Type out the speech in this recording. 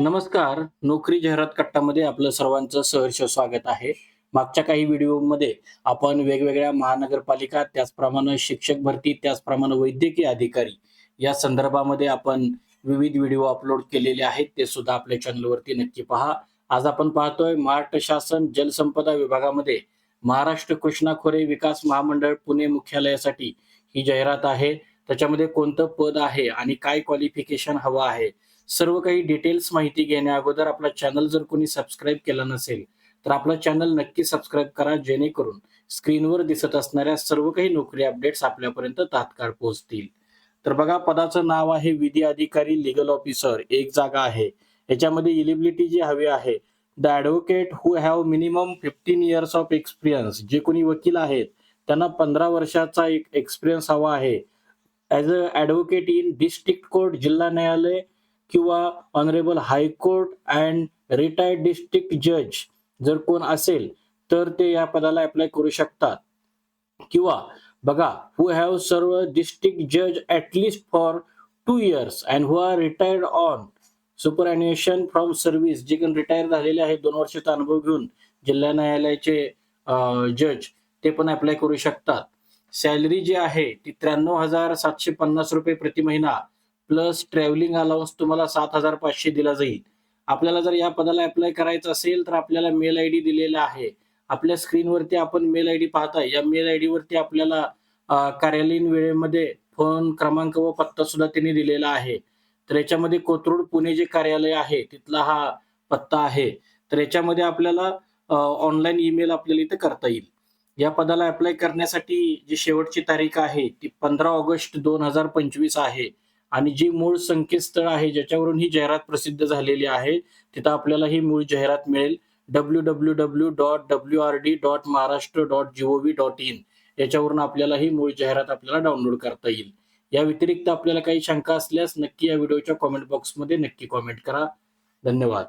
नमस्कार. नोकरी जाहिरात कट्टामध्ये आपलं सर्वांचं सहर्ष स्वागत आहे. मागच्या काही व्हिडिओमध्ये आपण वेगवेगळ्या महानगरपालिका त्याचप्रमाणे शिक्षक भरती त्याचप्रमाणे वैद्यकीय अधिकारी या संदर्भामध्ये आपण विविध व्हिडिओ अपलोड केलेले आहेत. ते सुद्धा आपल्या चॅनलवरती नक्की पहा. आज आपण पाहतोय महाराष्ट्र शासन जलसंपदा विभागामध्ये महाराष्ट्र कृष्णाखोरे विकास महामंडळ पुणे मुख्यालयासाठी ही जाहिरात आहे. त्याच्यामध्ये कोणतं पद आहे आणि काय क्वालिफिकेशन हवं आहे? सर्व काही डिटेल्स माहिती घेण्या अगोदर आपला चॅनल जर कोणी सबस्क्राईब केला नसेल तर आपला चॅनल नक्की सबस्क्राईब करा जेणेकरून स्क्रीनवर दिसत असणाऱ्या सर्व काही नोकरी अपडेट्स आपल्यापर्यंत तात्काळ पोहोचतील. तर बघा पदाचं नाव आहे विधी अधिकारी लिगल ऑफिसर एक जागा आहे. याच्यामध्ये इलिबिलिटी जी हवी आहे the advocate who have minimum fifteen years of experience जे कोणी वकील आहेत त्यांना पंधरा वर्षाचा एक एक्सपिरियन्स हवा आहे. As a advocate in district court जिल्हा न्यायालय किंवा honourable high court and retired district जज जर कोण असेल तर ते या पदाला अप्लाय करू शकतात. किंवा बघा हू हॅव सर्व डिस्ट्रिक्ट जज at least for two years and who are retired on super annuation from service जे कोण रिटायर झालेले आहेत दोन वर्षाचा अनुभव घेऊन जिल्हा न्यायालयाचे जज ते पण अप्लाय करू शकतात. सॅलरी जी आहे ती त्र्याण्णव हजार सातशे पन्नास रुपये प्रति महिना. प्लस ट्रॅव्हलिंग अलाउन्स तुम्हाला सात हजार पाचशे दिला जाईल. आपल्याला जर या पदाला अप्लाय करायचं असेल तर आपल्याला मेल आय डी दिलेला आहे. आपल्या स्क्रीनवरती आपण मेल आय डी पाहताय. या मेल आय वरती आपल्याला कार्यालयीन वेळेमध्ये फोन क्रमांक व पत्ता सुद्धा त्यांनी दिलेला आहे. तर याच्यामध्ये कोथरूड पुणे जे कार्यालय आहे तिथला हा पत्ता आहे. तर याच्यामध्ये आपल्याला ऑनलाईन ईमेल आपल्याला इथे करता येईल. या पदाला अप्लाय करण्यासाठी जी शेवटची तारीख आहे ती पंधरा ऑगस्ट दोन हजार पंचवीस आहे. आणि जी मूळ संकेतस्थळ आहे ज्याच्यावरून ही जाहिरात प्रसिद्ध झालेली आहे तिथं आपल्याला ही मूळ जाहिरात मिळेल. W W W dot W R D dot Maharashtra dot G O V dot in याच्यावरून आपल्याला ही मूळ जाहिरात आपल्याला डाउनलोड करता येईल. या व्यतिरिक्त आपल्याला काही शंका असल्यास नक्की या व्हिडिओच्या कॉमेंट बॉक्समध्ये नक्की कॉमेंट करा. धन्यवाद.